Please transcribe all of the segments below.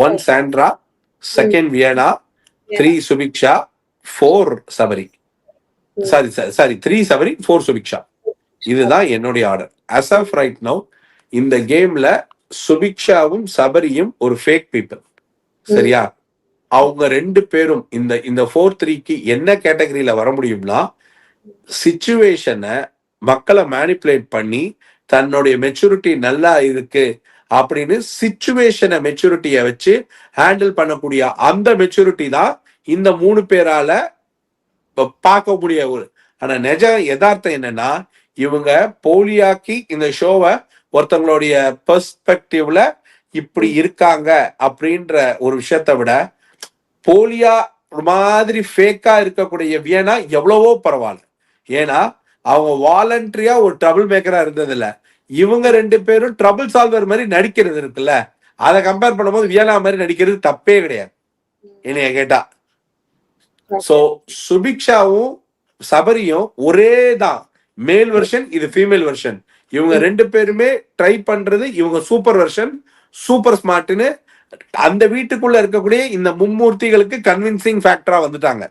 One Sandra second Viyana three Subiksha four Sabari sorry sorry three Sabari four Subiksha இதுதான் என்னுடைய order as of right now இந்த கேம்ல சுபிக்ஷாவும் சபரியும் ஒரு fake people சரியா? அவங்க ரெண்டு பேரும் இந்த இந்த ஃபோர் த்ரீக்கு என்ன கேட்டகரியில வர முடியும்னா சிச்சுவேஷனை மக்களை மேனிப்புலேட் பண்ணி தன்னுடைய மெச்சூரிட்டி நல்லா இருக்கு அப்படின்னு சிச்சுவேஷனை மெச்சூரிட்டியை வச்சு ஹேண்டில் பண்ணக்கூடிய அந்த மெச்சூரிட்டி தான் இந்த மூணு பேரால பார்க்க முடிய ஒரு ஆனா நிஜ யதார்த்தம் என்னன்னா இவங்க போலியாக்கி இந்த ஷோவை ஒருத்தவங்களுடைய பெர்ஸ்பெக்டிவ்ல இப்படி இருக்காங்க அப்படின்ற ஒரு விஷயத்த விட போலியா ஒரு மாதிரி ஃபேக்கா இருக்கக்கூடிய வியனா எவ்வளவோ பரவாயில்ல. ஏன்னா அவங்க வாலண்டரியா ஒரு ட்ரபிள் மேக்கரா இருந்தது இவங்க ரெண்டு பேரும் ட்ரபிள் சால்வர் மாதிரி நடிக்கிறது இருக்குல்ல. அதை கம்பேர் பண்ணும்போது வியனா மாதிரி நடிக்கிறது தப்பே கிடையாது. என்னைய கேட்டா. சோ சுபிக்ஷாவும் சபரியும் ஒரே தான். மேல் வெர்ஷன் இது ஃபீமேல் வெர்ஷன் இவங்க ரெண்டு பேருமே ட்ரை பண்றது இவங்க சூப்பர் வெர்ஷன் சூப்பர் ஸ்மார்ட்னு அந்த வீட்டுக்குள்ள இருக்கக்கூடிய இந்த மும்மூர்த்திகளுக்கு கன்வின்சிங் ஃபேக்டரா வந்துட்டாங்க.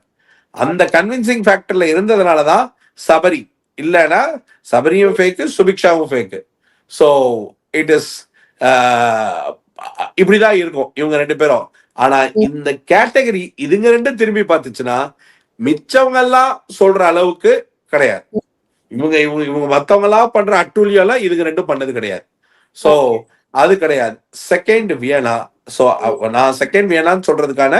அந்த கன்வின்சிங் ஃபேக்டர்ல இருந்ததுனாலதான் சபரி. இல்லைன்னா சபரியும் ஃபேக்கு சுபிக்ஷாவும் ஃபேக்கு ஸோ இட் இஸ் இப்படிதான் இருக்கும் இவங்க ரெண்டு பேரும். ஆனா இந்த கேட்டகரி இதுங்க ரெண்டும் திரும்பி பார்த்துச்சுன்னா மிச்சவங்க எல்லாம் சொல்ற அளவுக்கு கிடையாது. இவங்க இவங்க இவங்க மத்தவங்க எல்லாம் பண்ற அட்டூழியம் எல்லாம் இதுங்க ரெண்டும் பண்ணது கிடையாது. சோ அது கிடையாது. செகண்ட் வியனா சோ நான் செகண்ட் வியனான்னு சொல்றதுக்கான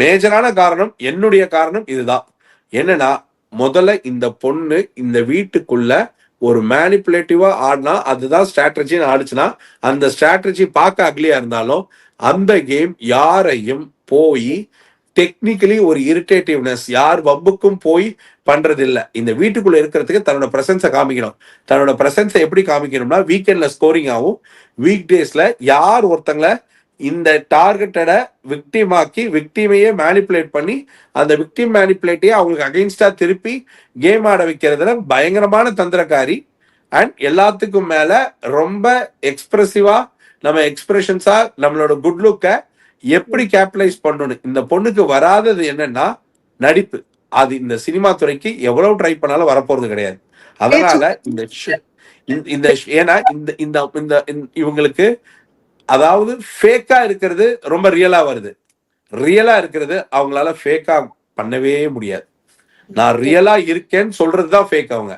மேஜரான காரணம் என்னுடைய காரணம் இதுதான். என்னன்னா முதல்ல இந்த பொண்ணு இந்த வீட்டுக்குள்ள ஒரு மேனிப்புலேட்டிவா ஆடினா அதுதான் ஸ்ட்ராட்டஜின்னு ஆடுச்சுன்னா அந்த ஸ்ட்ராட்டஜி பார்க்க அக்லியா இருந்தாலும் அந்த கேம் யாரையும் போய் டெக்னிக்கலி ஒரு இரிட்டேட்டிவ்னஸ் யார் வம்புக்கும் போய் பண்றது இல்ல இந்த வீட்டுக்குள்ள இருக்கிறதுக்கு தன்னோட பிரசன்ஸை காமிக்கணும். தன்னோட பிரசன்ஸை எப்படி காமிக்கணும்னா வீக்கெண்ட்ல ஸ்கோரிங் ஆகும் வீக் டேஸ்ல யார் ஒருத்தங்களை இந்த டார்கெட்டடை விக்டிம் ஆக்கி விக்டிமையே மேனிப்புலேட் பண்ணி அந்த விக்டிம் மேனிப்புலேட்டையே அவங்களுக்கு அகைன்ஸ்டா திருப்பி கேம் ஆட வைக்கிறதுல பயங்கரமான தந்திரக்காரி. அண்ட் எல்லாத்துக்கும் மேல ரொம்ப எக்ஸ்பிரசிவா நம்ம எக்ஸ்பிரஷன்ஸா நம்மளோட குட் லுக்கை எப்படி கேபிட்டலைஸ் பண்ணணும் இந்த பொண்ணுக்கு வராதது என்னன்னா நடிப்பு. அது இந்த சினிமா துறைக்கு எவ்வளவு ட்ரை பண்ணாலும் வரப்போறது கிடையாது. அதனால இந்த இந்த- இந்த ஏன்னா இந்த இந்த இந்த இந்த- இவங்களுக்கு அதாவது ஃபேக்காக இருக்கிறது ரொம்ப ரியலாக வருது. ரியலாக இருக்கிறது அவங்களால ஃபேக்காக பண்ணவே முடியாது. நான் ரியலாக இருக்கேன்னு சொல்றதுதான் ஃபேக் அவங்க.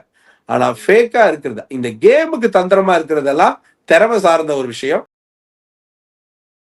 ஆனால் ஃபேக்காக இருக்கிறது இந்த கேமுக்கு தந்திரமா இருக்கிறதெல்லாம் திறமை சார்ந்த ஒரு விஷயம்.